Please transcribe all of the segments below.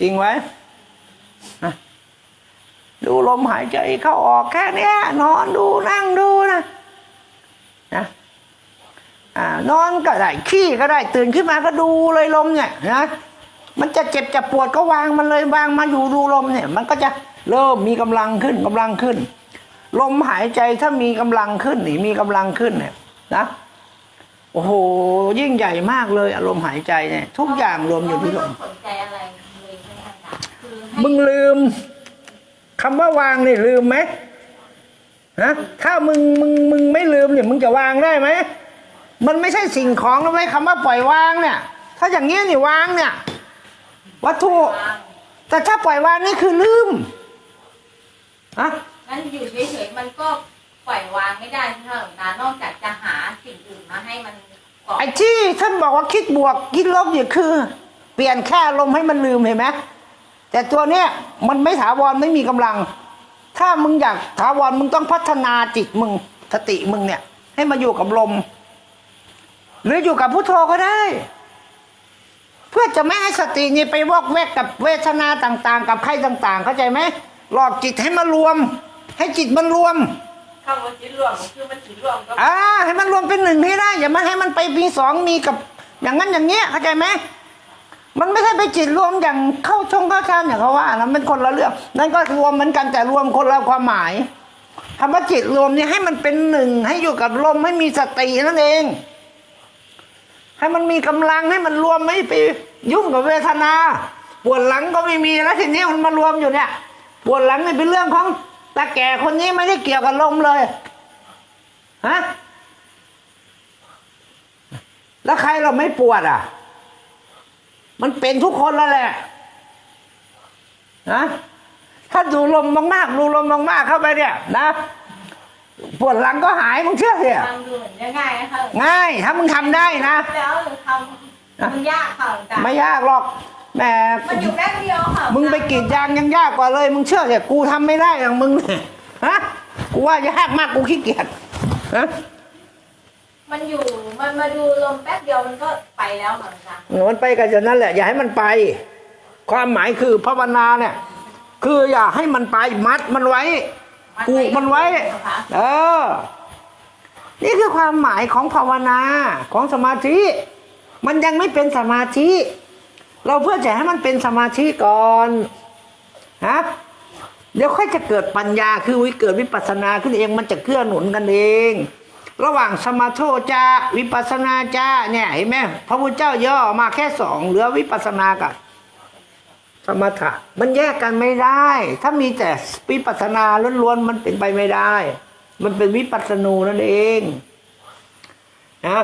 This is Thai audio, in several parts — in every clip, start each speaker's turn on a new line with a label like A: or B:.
A: จริงไหมดูลมหายใจเข้าออกแค่นี้นอนดูนั่งดูนะนะอนอนก็ได้ขี้ก็ได้ตื่นขึ้นมาก็ดูเลยลมเนี่ยนะมันจะเจ็บจะปวดก็วางมันเลยวางมาอยู่ดูลมเนี่ย มันก็จะเริ่มมีกำลังขึ้นกำลังขึ้น ลมหายใจถ้ามีกำลังขึ้นนี่มีกำลังขึ้นเนี่ยนะโอ้โหยิ่งใหญ่มากเลยอารมณ์หายใจเนี่ยทุกอย่างรวมอยู่ที่ลม
B: สนใจอะไร มึ
A: งลืมคำว่าวางนี่ลืมไหมฮะถ้ามึงมึงมึงไม่ลืมเนี่ยมึงจะวางได้ไหมมันไม่ใช่สิ่งของนะไว้ยคำว่าปล่อยวางเนี่ย ถ้าอย่างนี้นี่วางเนี่ย วัตถุ
B: วาง
A: แต่ถ้าปล่อยวางนี่คือลืมอะ
B: งั้นอยู่เฉยๆมันก็ปล่อยวางไม่ได้ใช่ไหมหลวงตานอกจากจะหาสิ่งอื่นมาให้มันเกาะ
A: ไอ้ที่ท่านบอกว่าคิดบวกคิดลบเนี่ยคือ เปลี่ยนแค่ลมณ์ให้มันลืมเห็นไหม แต่ตัวเนี้ยมันไม่ถาวรไม่มีกำลัง ถ้ามึงอยากถาวรมึงต้องพัฒนาจิตมึงสติมึงเนี่ย ให้มาอยู่กับลม หรืออยู่กับพุทโธก็ได้ เพื่อจะไม่ให้สตินี่ไปวอกแวกกับเวทนาต่าง ๆ กับใครต่าง ๆ เข้าใจไหมหลอกจิตให้มารวม ให้จิตมันรวม
C: คำว่าจิตรวมคือมันจิตรวมก็
A: อ่าให้มันรวมเป็นหนึ่งให้ได้ อย่ามาให้มันไปมีสองมีกับ อย่างนั้นอย่างเงี้ยเข้าใจไหม มันไม่ใช่ไปจิตรวมอย่างเข้าชงเข้าฌานอย่างเขาว่านะมันคนละเรื่อง นั่นก็รวมเหมือนกันแต่รวมคนละความหมายคำว่าจิตรวมเนี่ยให้มันเป็นหนึ่งให้อยู่กับลมให้มีสตินั่นเอง ให้มันมีกำลังให้มันรวมไม่ไปยุ่งกับเวทนาปวดหลังก็ไม่มีแล้วทีนี้มันมารวมอยู่เนี่ย ปวดหลังนี่เป็นเรื่องของตาแก่คนนี้ไม่ได้เกี่ยวกับลมเลยฮะแล้วใครเราไม่ปวดอะ มันเป็นทุกคนแล้วแหละนะถ้าดูลมมากๆดูลมมากๆเข้าไปเนี่ย นะปวดหลังก็หายมึงเชื่อสิ
B: ฟังดูเหมือนจะง่ายนะคะหลวงตา
A: ง่าย ถ้ามึงทำได้นะ
B: แล้วทำมันยากค่ะหลวงตา
A: ไม่ยากหรอกแหม
B: มันอยู่แป๊บเดียวค่ะ
A: มึงไปกรีดยางยังยากกว่าเลย มึงเชื่อสิกูทำไม่ได้อย่างมึงเนี่ยฮะกูว่ายากมากกูขี้เกียจฮะ
B: มันอยู่มันมาดูลมแป๊บเดียวมันก็ไปแล้วค่ะหลวงตา
A: มันไปกันจนนั้นแหละ อย่าให้มันไป ความหมายคือภาวนาเนี่ย คืออย่าให้มันไปมัดมันไว้ผูกมันไว้ เออ นี่คือความหมายของภาวนาของสมาธิ มันยังไม่เป็นสมาธิ เราเพื่อจะให้มันเป็นสมาธิก่อนฮะเดี๋ยวค่อยจะเกิดปัญญาคือวิเกิดวิปัสสนาขึ้นเองมันจะเกื้อหนุนกันเอง ระหว่างสมาโทจะวิปัสสนาจะเนี่ยเห็นไหมพระพุทธเจ้าย่อมาแค่สองเหลือวิปัสสนากับสมถะมันแยกกันไม่ได้ ถ้ามีแต่วิปัสสนาล้วนๆมันเป็นไปไม่ได้ มันเป็นวิปัสสนูนั่นเองนะ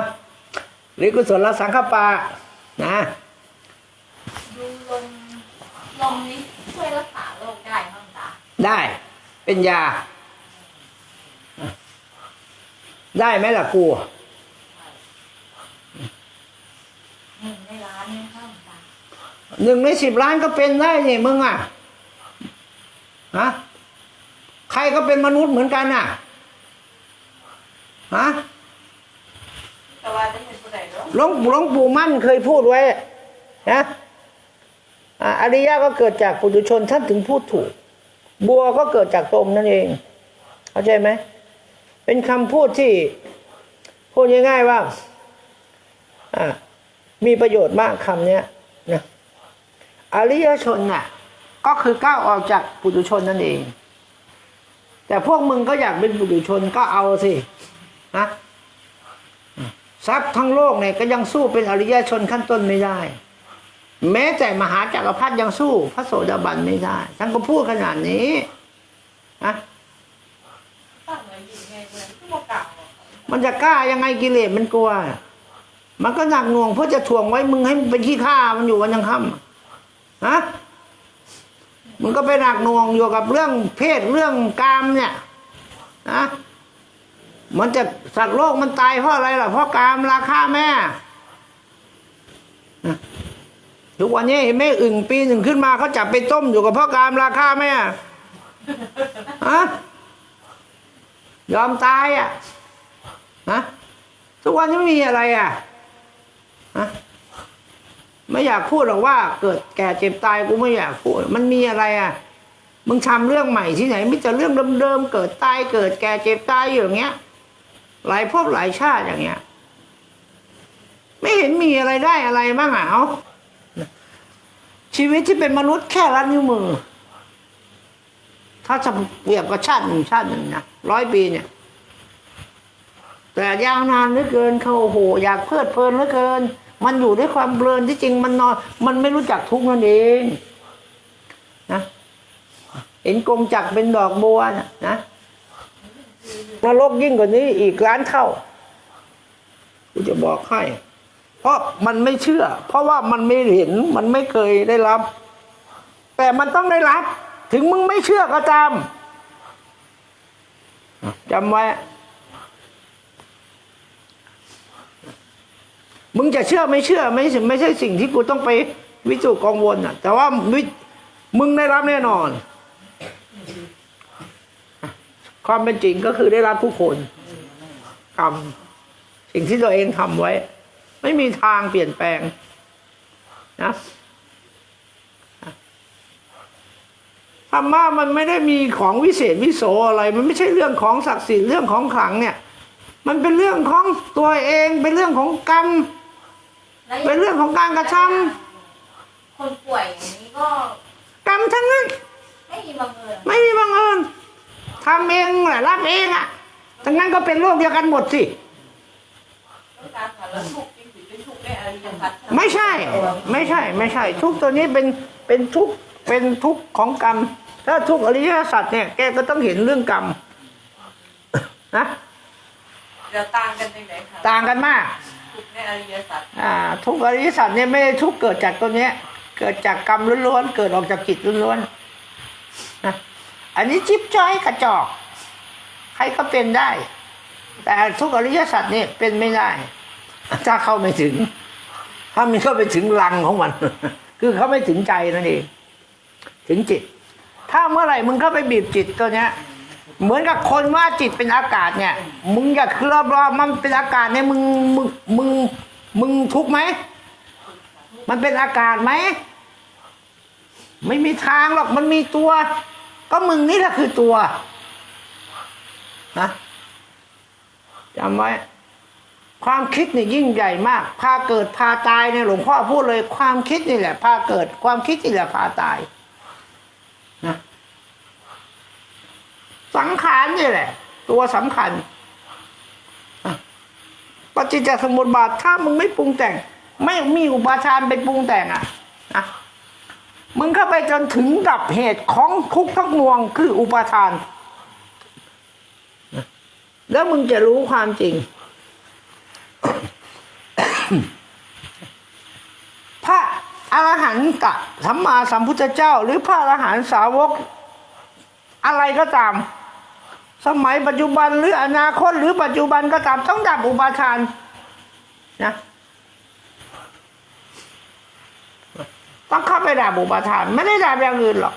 A: หรือกุศลสังฆปะนะ
B: ดูลมลมนี้ช่วยรักษาโรคได้ค่ะหลวงตา
A: ได้เป็นยา ได้ไหมล่ะกู
B: หนึ่งในร้านเนี่ยค่ะหลวงตา
A: หนึ่งในสิบล้านก็เป็นได้นี่มึงอะฮะใครก็เป็นมนุษย์เหมือนกันอะฮะ
C: แต่ว่าจะเห็นผู้ใดเนาะ
A: หลวงหลวงปู่มั่นเคยพูดไว้นะอะอริยะก็เกิดจากปุถุชนท่านถึงพูดถูก บัวก็เกิดจากตมนั่นเอง เข้าใจไหม เป็นคำพูดที่พูดง่ายๆว่าอ่ามีประโยชน์มากคำเนี้ยนะอริยชนน่ะ ก็คือก้าวออกจากปุถุชนนั่นเอง แต่พวกมึงก็อยากเป็นปุถุชนก็เอาสินะทรัพย์ทั้งโลกเนี่ยก็ยังสู้เป็นอริยชนขั้นต้นไม่ได้ แม้แต่มหาจักรพรรดิยังสู้ พระโสดาบันไม่ได้ท่านก็พูดขนาดนี้นะ
C: ตั้งไว้อยู่ไงเพื่อนที่บอกกล่าว
A: มันจะกล้ายังไงกิเลสมันกลัว มันก็หนักหน่วงเพื่อจะถ่วงไว้มึงให้มึงเป็นขี้ข้ามันอยู่วันยังค่ำฮะมึงก็ไปหนักหน่วงอยู่กับเรื่องเพศเรื่องกามเนี่ยนะมันจะสัตว์โลกมันตายเพราะอะไรล่ะเพราะกามราคาแม่ทุกวันนี้เห็นไหมอึ่งปีหนึ่งขึ้นมาเขาจับไปต้มอยู่กับพ่อกามราคาแม่ฮะยอมตายอะ นะทุกวันนี้ไม่มีอะไรอะฮะไม่อยากพูดหรอกว่า เกิดแก่เจ็บตายกูไม่อยากพูด มันมีอะไรอะมึงทำเรื่องใหม่ที่ไหนมิจะเรื่องเดิมๆเกิดตายเกิดแก่เจ็บตายอยู่อย่างเงี้ย หลายภพหลายชาติอย่างเงี้ย ไม่เห็นมีอะไรได้อะไรบ้างอะเอาชีวิตที่เป็นมนุษย์แค่ละนิ้วมือ ถ้าจะเปรียบกับชาติหนึ่งชาติหนึ่งนะร้อยปีเนี่ย แต่ยาวนานเหลือเกินเขาโอ้โหอยากเพลิดเพลินเหลือเกิน มันอยู่ด้วยความเพลินที่จริงมันนอน มันไม่รู้จักทุกข์นั่นเองนะเห็นกงจักเป็นดอกบัวนะนะนรกยิ่งกว่านี้อีกล้านเท่ากูจะบอกให้ เพราะมันไม่เชื่อ เพราะว่ามันไม่เห็นมันไม่เคยได้รับ แต่มันต้องได้รับ ถึงมึงไม่เชื่อก็ตามจำไว้ มึงจะเชื่อไม่เชื่อไม่ไม่ใช่สิ่งที่กูต้องไปวิจุกังวลอะ แต่ว่ามึงได้รับแน่นอน ความเป็นจริงก็คือได้รับทุกคนกรรมสิ่งที่ตัวเองทำไว้ ไม่มีทางเปลี่ยนแปลงนะธรรมะมันไม่ได้มีของวิเศษวิโสอะไร มันไม่ใช่เรื่องของศักดิ์สิทธิ์เรื่องของขลังเนี่ย มันเป็นเรื่องของตัวเองเป็นเรื่องของกรรม เป็นเรื่องของการกระท
B: คนป่วยอย่างนี้ก็ำ
A: กรรมทั้งนั้น
B: ไม่มีบังเอิญ
A: ไม่มีบังเอิญทำเองแหละรับเองอะทั้งนั้นก็เป็นโรคเดียวกันหมดสิ
C: ต้องการค่ะแล้วทุกข์จริงๆเป็นทุกข์ในอริยสัจ
A: ไม่ใช่ ไม่ใช่ ไม่ใช่ ทุกตัวนี้เป็นเป็นทุกเป็นทุกข์ของกรรม ถ้าทุกข์อริยสัจเนี่ยแกก็ต้องเห็นเรื่องกรรมนะ
C: เดี๋ยวต่างกันในไหนคะ
A: ต่างกันมาก
C: ทุกข์ในอริยสัจ
A: อ่าทุกข์อริยสัจเนี่ยไม่ได้ทุกข์เกิดจากตัวเนี้ย เกิดจากกรรมล้วนๆเกิดออกจากจิตล้วนๆนะอันนี้จิ๊บจ้อยกระจอก ใครก็เป็นได้ แต่ทุกอริยสัจเนี่ยเป็นไม่ได้ ถ้าเข้าไม่ถึง ถ้ามันเข้าไปถึงรังของมัน คือเขาไม่ถึงใจนั่นเองถึงจิต ถ้าเมื่อไหร่มึงเข้าไปบีบจิตตัวเนี้ย เหมือนกับคนว่าจิตเป็นอากาศเนี่ย มึงอยากรอรอบๆมันเป็นอากาศเนี่ยมึงมึงมึงมึงทุกข์ไหม มันเป็นอากาศไหม ไม่มีทางหรอกมันมีตัว ก็มึงนี่แหละคือตัวนะจำไว้ ความคิดนี่ยิ่งใหญ่มาก พาเกิดพาตายเนี่ยหลวงพ่อพูดเลย ความคิดนี่แหละ พาเกิดความคิดนี่แหละพาตายนะ สังขารนี่แหละ ตัวสำคัญอะปฏิจจสมุปบาทถ้ามึงไม่ปรุงแต่ง ไม่มีอุปาทานไปปรุงแต่งอะนะมึงเข้าไปจนถึงดับเหตุของทุกทั้งมวงคืออุปาทานนะแล้วมึงจะรู้ความจริง พระอรหันต์กับสัมมาสัมพุทธเจ้า หรือพระอรหันต์สาวก อะไรก็ตาม สมัยปัจจุบันหรืออนาคตหรือปัจจุบันก็ตามต้องดับอุปาทานนะต้องเข้าไปดับอุปาทาน ไม่ได้ดับอย่างอื่นหรอก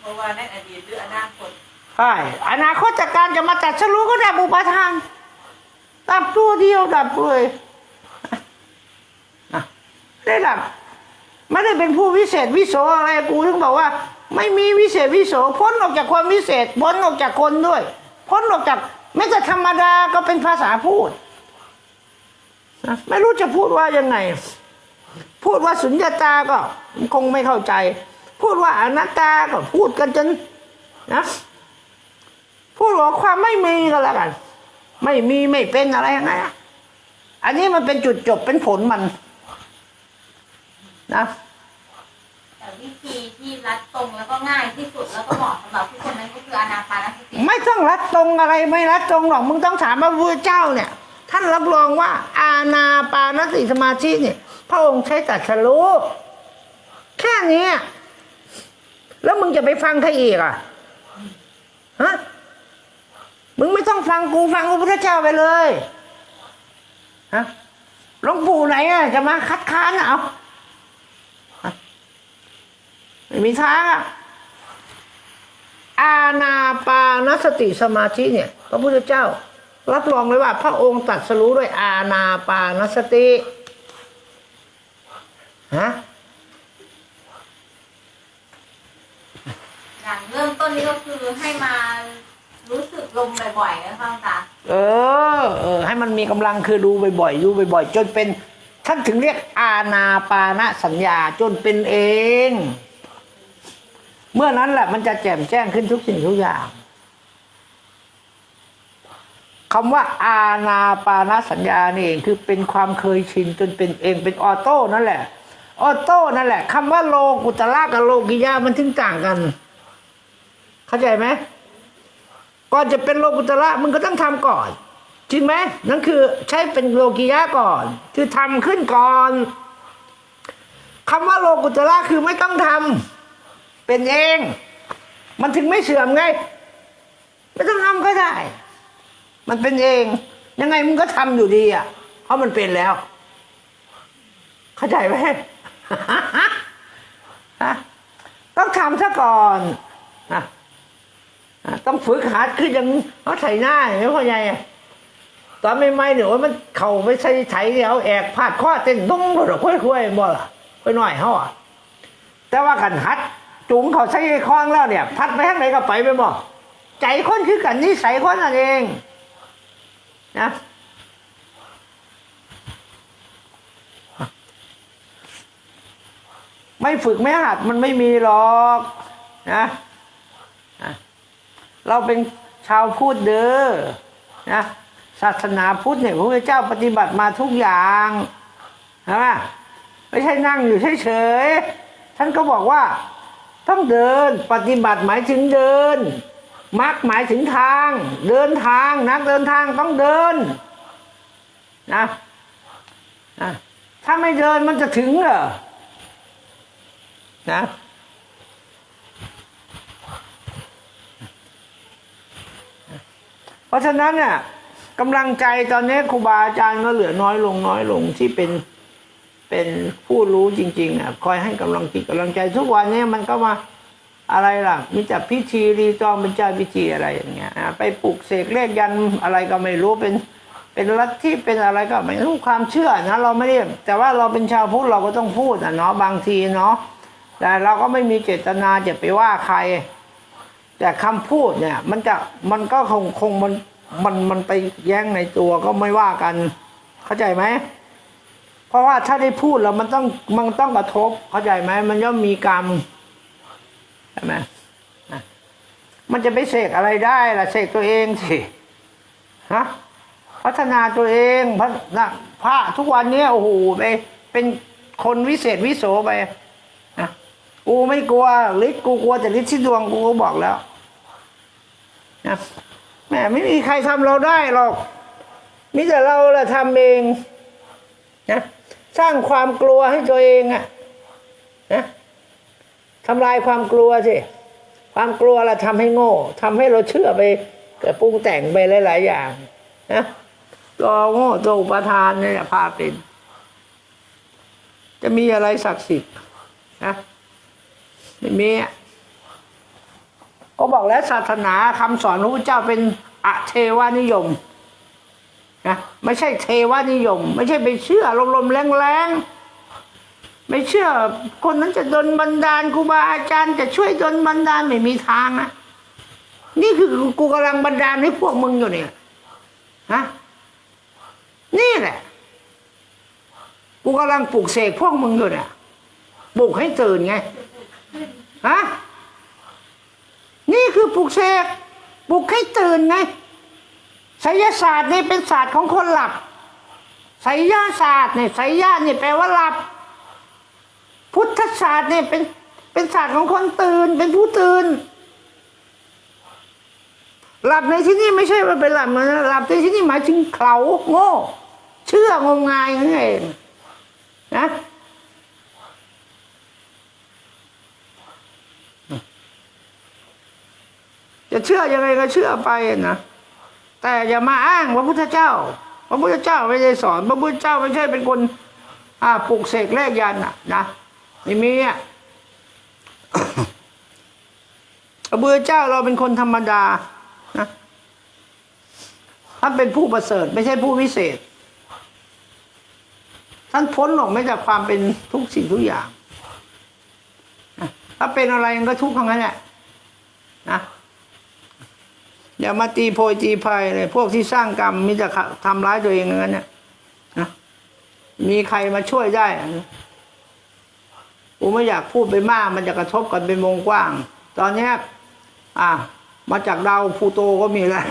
C: เพราะว่าในอดีตหรืออนาคต
A: ใช่อนาคตจากการจะมาตัดสรู้ก็ดับอุปาทานดับตัวเดียวดับเลยอะได้ดับไม่ได้เป็นผู้วิเศษวิโสอะไรกูถึงบอกว่า ไม่มีวิเศษวิโสพ้นออกจากความวิเศษพ้นออกจากคนด้วย พ้นออกจากแม้แต่ธรรมดาก็เป็นภาษาพูดนะไม่รู้จะพูดว่ายังไง พูดว่าสุญญตาก็คงไม่เข้าใจ พูดว่าอนัตตาก็พูดกันจนนะพูดว่าความไม่มีก็แล้วกัน ไม่มีไม่เป็นอะไรยังไงอันนี้มันเป็นจุดจบเป็นผลมันนะ
B: แต่วิธีที่รัดตรงแล้วก็ง่ายที่สุดแล้วก็เหมาะสำหรับทุกคนนั้นก็คืออนาปานสติ
A: ไม่ต้องรัดตรงอะไรไม่รัดตรงหรอกมึงต้องถามพระพุทธเจ้าเนี่ย ท่านรับรองว่า อาณาปานสติสมาธิเนี่ย พระองค์ใช้ตัดสรู้แค่นี้แล้วมึงจะไปฟังใครอีกอะฮะมึงไม่ต้องฟังกูฟังพระพุทธเจ้าไปเลยฮะหลวงปู่ไหนอะจะมาคัดค้านอะเอาฮะ ไม่มีทางอะอาณาปานสติสมาธิเนี่ย พระพุทธเจ้า รับรองเลยว่าพระองค์ตรัดสรู้ด้วยอาณาปานสติฮะ
B: อย่างเริ่มต้นนี้ก็คือให้มารู้สึกลมบ่อยๆนะคะหลวงตา
A: เออเออ ให้มันมีกำลังคือดูบ่อยๆดูบ่อยๆจนเป็นท่านถึงเรียกอาณาปานสัญญาจนเป็นเอง เมื่อนั้นแหละมันจะแจ่มแจ้งขึ้นทุกสิ่งทุกอย่างคำว่าอาณาปานสัญญานี่เองคือเป็นความเคยชินจนเป็นเองเป็นออโต้นั่นแหละ ออโต้นั่นแหละคำว่าโลกุตละกับโลกิยามันถึงต่างกัน เข้าใจไหมก่อนจะเป็นโลกุตละมึงก็ต้องทำก่อนจริงไหมนั่นคือใช้เป็นโลกิยะก่อน คือทำขึ้นก่อนคำว่าโลกุตละคือไม่ต้องทำ เป็นเอง มันถึงไม่เสื่อมไง ไม่ต้องทำก็ได้ มันเป็นเอง ยังไงมึงก็ทำอยู่ดีอะ เพราะมันเป็นแล้ว เข้าใจไหมต้องทำซะก่อนต้องฝึกหัดคือยังเขาใส่หน้าอย่างนี้พ่อใหญ่ตอนไม่ไม่ๆเนี่ยว่ามันเข่าไม่ใช่ไถเดียวแอกพาดข้อเต้นตุ้งหรอค่อยๆบ่ล่ะค่อยหน่อยเขาอะแต่ว่ากันหัด จุงเขาใช้คล้องแล้วเนี่ย พัดไปทางไหนก็ไปไปบ่ใจคนคือกันนิสัยคนนั่นเองนะไม่ฝึกไม่หัดมันไม่มีหรอกนะเราเป็นชาวพุทธเด้อนะศาสนาพุทธเนี่ยพระเจ้าปฏิบัติมาทุกอย่างใช่ไหมไม่ใช่นั่งอยู่เฉยๆท่านก็บอกว่า ต้องเดิน ปฏิบัติหมายถึงเดินมรรคหมายถึงทาง เดินทางนักเดินทางต้องเดินนะนะถ้าไม่เดินมันจะถึงเหรอนะเพราะฉะนั้นเนี่ยกำลังใจตอนนี้ครูบาอาจารย์ก็เหลือน้อยลงน้อยลงที่เป็น เป็นผู้รู้จริงๆอะคอยให้กำลังจิตกำลังใจทุกวันนี้มันก็มาอะไรล่ะมีแต่พิธีรีตองเป็นเจ้าพิธีอะไรอย่างเงี้ยอะไปปลูกเสกเลขยันอะไรก็ไม่รู้เป็นเป็นลัทธิเป็นอะไรก็ไม่รู้ความเชื่อนะเราไม่ได้แต่ว่าเราเป็นชาวพุทธเราก็ต้องพูดอะเนาะบางทีเนาะแต่เราก็ไม่มีเจตนาจะไปว่าใคร แต่คำพูดเนี่ย มันจะมันก็คงคงมันมันมันไปแย้งในตัวก็ไม่ว่ากัน เข้าใจไหม เพราะว่าถ้าได้พูดแล้วมันต้องมันต้องกระทบเข้าใจไหมมันย่อมมีกรรมใช่ไหมมันจะไปเสกอะไรได้ล่ะเสกตัวเองสิฮะพัฒนาตัวเองพระนะพระทุกวันเนี้ยโอ้โหไปเป็นคนวิเศษวิโสไปนะกูไม่กลัวฤทธิ์กูกลัวแต่ฤทธิ์ที่ดวงกูก็บอกแล้วนะแหมไม่มีใครทำเราได้หรอกมีแต่เราแหละทำเองนะ สร้างความกลัวให้ตัวเองอะนะทำลายความกลัวสิความกลัวเราทำให้โง่ทำให้เราเชื่อไปกับปรุงแต่งไปหลาย ๆ อย่างนะตัวโง่ตัวอุปทานเนี่ยพาเป็น จะมีอะไรศักดิ์สิทธิ์นะไม่มีอะก็บอกแล้วศาสนาคำสอนพระพุทธเจ้าเป็นอะเทวานิยม ไม่ใช่เทวานิยม ไม่ใช่ไปเชื่อลมๆแรงๆไม่เชื่อ คนนั้นจะดนบันดาลครูบาอาจารย์จะช่วยดนบันดาลไม่มีทางนะนี่คือกูกำลังบันดาลให้พวกมึงอยู่เนี่ยฮะนี่แหละ กูกำลังปลุกเสกพวกมึงอยู่เนี่ยปลุกให้ตื่นไงฮะนี่คือปลุกเสกปลุกให้ตื่นไง ไสยศาสตร์นี่เป็นศาสตร์ของคนหลับไสยศาสตร์เนี่ยไสยะนี่แปลว่าหลับ พุทธศาสตร์เนี่ยเป็นเป็นศาสตร์ของคนตื่น เป็นผู้ตื่น หลับในที่นี่ไม่ใช่ว่าเป็นหลับนะหลับในที่นี่หมายถึงเขาโง่ เชื่องมงายนั่นเองนะจะเชื่อยังไงก็เชื่อไปนะ แต่อย่ามาอ้างพระพุทธเจ้า พระพุทธเจ้าไม่ได้สอน พระพุทธเจ้าไม่ใช่เป็นคนอ่าปลุกเสกแลกยันอะนะไม่มีอะพระพุทธเจ้าเราเป็นคนธรรมดานะท่านเป็นผู้ประเสริฐ ไม่ใช่ผู้วิเศษ ท่านพ้นออกไม่จากความเป็นทุกสิ่งทุกอย่าง ถ้าเป็นอะไรมันก็ทุกข์ทั้งนั้นแหละนะ อย่ามาตีโพยตีภัยเลยพวกที่สร้างกรรมมิจะทำร้ายตัวเองอย่างนั้นเนี่ยนะมีใครมาช่วยได้กูไม่อยากพูดไปมาก มันจะกระทบกันเป็นวงกว้าง ตอนนี้อะมาจากดาวพูโตก็มีแล้ว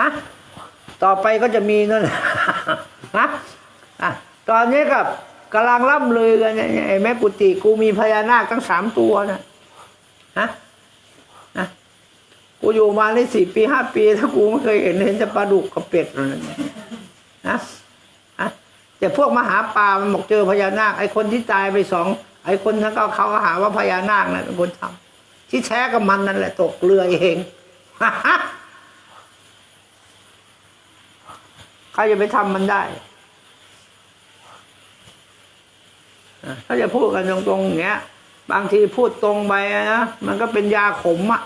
A: ฮะต่อไปก็จะมีนั่นฮะอะตอนนี้กับกำลังล่ำลือกันเนี่ยไอ้แม่กุฏิกูมีพญานาคทั้งสามตัวนะฮะ กูอยู่มาในสี่ปีห้าปีถ้ากูไม่เคยเห็นเห็นแต่ปลาดุกกับเป็ดเลยนะฮะฮะแต่พวกมหาปลามันบอกเจอพญานาค ไอ้คนที่ตายไปสองไอ้คนทั้งก็เขาก็หาว่าพญานาคนั่นเป็นคนทำที่แท้กับมันนั่นแหละตกเรือเองใครจะไปทำมันได้ถ้าจะพูดกันตรงๆอย่างเงี้ย บางทีพูดตรงไปนะมันก็เป็นยาขมอะ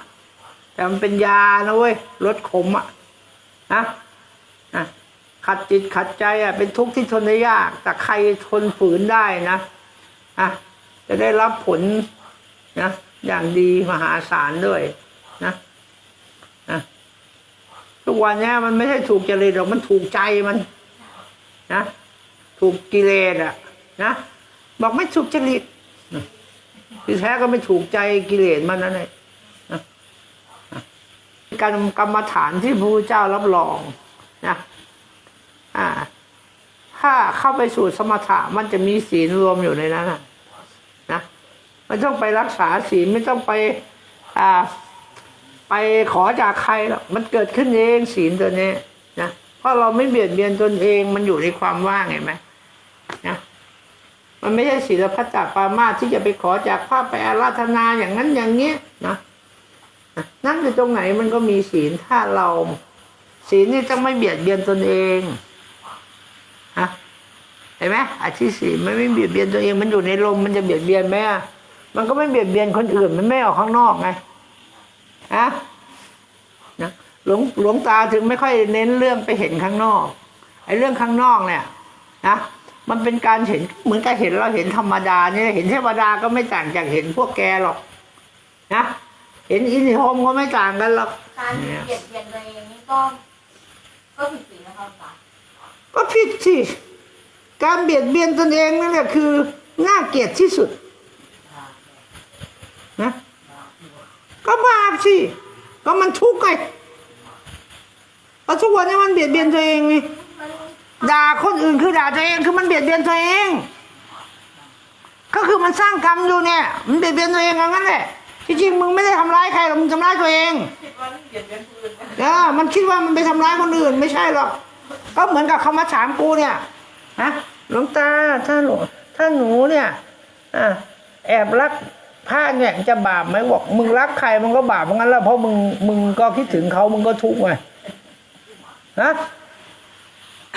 A: แต่มันเป็นยานะเว้ยลดขมอะนะนะขัดจิตขัดใจอะเป็นทุกข์ที่ทนได้ยาก แต่ใครทนฝืนได้นะอะจะได้รับผลนะอย่างดีมหาศาลด้วยนะนะทุกวันเนี้ยมันไม่ใช่ถูกจริตหรอกมันถูกใจมัน นะถูกกิเลสอะ นะบอกไม่ถูกจริตที่แท้ก็ไม่ถูกใจกิเลสมันนั่นเอง การกรรมฐานที่พระพุทธเจ้ารับรองนะอ่า ถ้าเข้าไปสู่สมถะมันจะมีศีลรวมอยู่ในนั้นนะนะไม่ต้องไปรักษาศีลไม่ต้องไป อ่า ไปขอจากใครหรอกมันเกิดขึ้นเองศีลตัวนี้นะเพราะเราไม่เบียดเบียนตนเองมันอยู่ในความว่างเห็นไหมนะมันไม่ใช่ศีลพัตตปามาที่จะไปขอจากพระไปอาราธนาอย่างนั้นอย่างเงี้ยนะ นะนั่นอยู่ตรงไหนมันก็มีศีลถ้าเราศีลนี่ต้องไม่เบียดเบียนตนเองนะเห็นไหมอาชีพศีลมันไม่เบียดเบียนตัวเองมันอยู่ในลมมันจะเบียดเบียนไหมอะมันก็ไม่เบียดเบียนคนอื่นมันไม่ออกข้างนอกไงอะนะหลวงหลวงตาถึงไม่ค่อยเน้นเรื่องไปเห็นข้างนอกไอ้เรื่องข้างนอกเนี่ยนะมันเป็นการเห็นเหมือนกับเห็นเราเห็นธรรมดาเนี่ยเห็นเทวดาก็ไม่ต่างจากเห็นพวกแกหรอกนะ เห็นอินทรีโฮมก็ไม่ต่างกันหรอก
B: การเบียดเบียนตัวเองนี่ก็ ก็ผิดศีลนะคะหลวงตา
A: ก็ผิดสิการเบียดเบียนตนเองนั่นแหละคือน่าเกลียดที่สุดนะก็บาปสิก็มันทุกข์ไงเพราะทุกวันนี้มันเบียดเบียนตัวเองไง
B: มัน
A: ด่าคนอื่นคือด่าตัวเองคือมันเบียดเบียนตัวเอง ก็คือมันสร้างกรรมอยู่เนี่ย มันเบียดเบียนตัวเองอย่างนั้นแหละ ที่จริงมึงไม่ได้ทำร้ายใครหรอกมึงทำร้ายตัวเอง
C: คิดว่าเปลี่ยนเป็นปืนนะ
A: เออมันคิดว่ามันไปทำร้ายคนอื่น ไม่ใช่หรอก ก็เหมือนกับเขามาถามกูเนี่ยนะหลวงตาถ้าหนูถ้าหนูเนี่ยอะแอบรักพระเนี่ยจะบาปไหมบอกมึงรักใครมันก็บาปเพราะงั้นแล้วเพราะมึงมึงก็คิดถึงเขามึงก็ทุกข์ไงนะ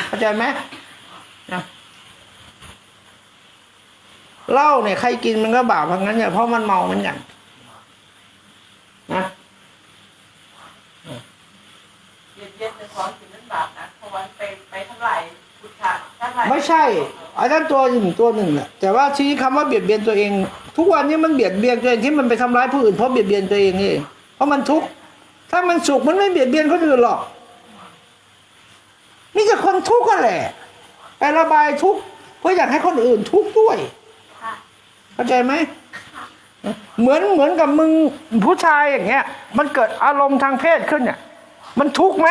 A: เข้าใจไหมนะเหล้าเนี่ยใครกินมันก็บาปเพราะงั้นเนี่ยเพราะมันเมาเหมือนกัน นะ
C: เย็นเย็นจะสอนถึงนั้นบาปนะเพราะวันไปไปทำลายพุทธะทำลาย
A: ไม่ใช่อันนั้นตัวหนึ่งตัวหนึ่งแหละแต่ว่าชี้คำว่าเบียดเบียนตัวเอง ทุกวันนี้มันเบียดเบียนตัวเองที่มันไปทำร้ายผู้อื่นเพราะเบียดเบียนตัวเองนี่เองเพราะมันทุกข์ถ้ามันสุขมันไม่เบียดเบียนคนอื่นหรอกมีแต่คนทุกข์กันแหละไประบายทุกข์เพื่ออยากให้คนอื่นทุกข์ด้วย
B: ค่ะ
A: เข้าใจไหม เหมือนเหมือนกับมึงผู้ชายอย่างเงี้ย มันเกิดอารมณ์ทางเพศขึ้นเนี่ย มันทุกข์ไหม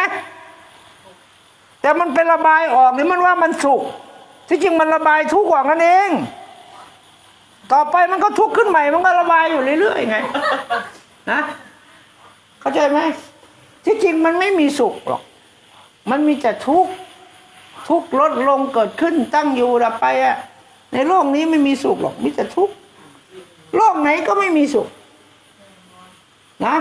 A: แต่มันเป็นระบายออกนี่มันว่ามันสุข ที่จริงมันระบายทุกข์ออกนั่นเอง ต่อไปมันก็ทุกข์ขึ้นใหม่ มันก็ระบายอยู่เรื่อยๆไงนะเข้าใจไหมที่จริงมันไม่มีสุขหรอก มันมีแต่ทุกข์ทุกข์ลดลงเกิดขึ้นตั้งอยู่ดับไปอะในโลกนี้ไม่มีสุขหรอกมีแต่ทุกข์ โลกไหนก็ไม่มีสุขนะ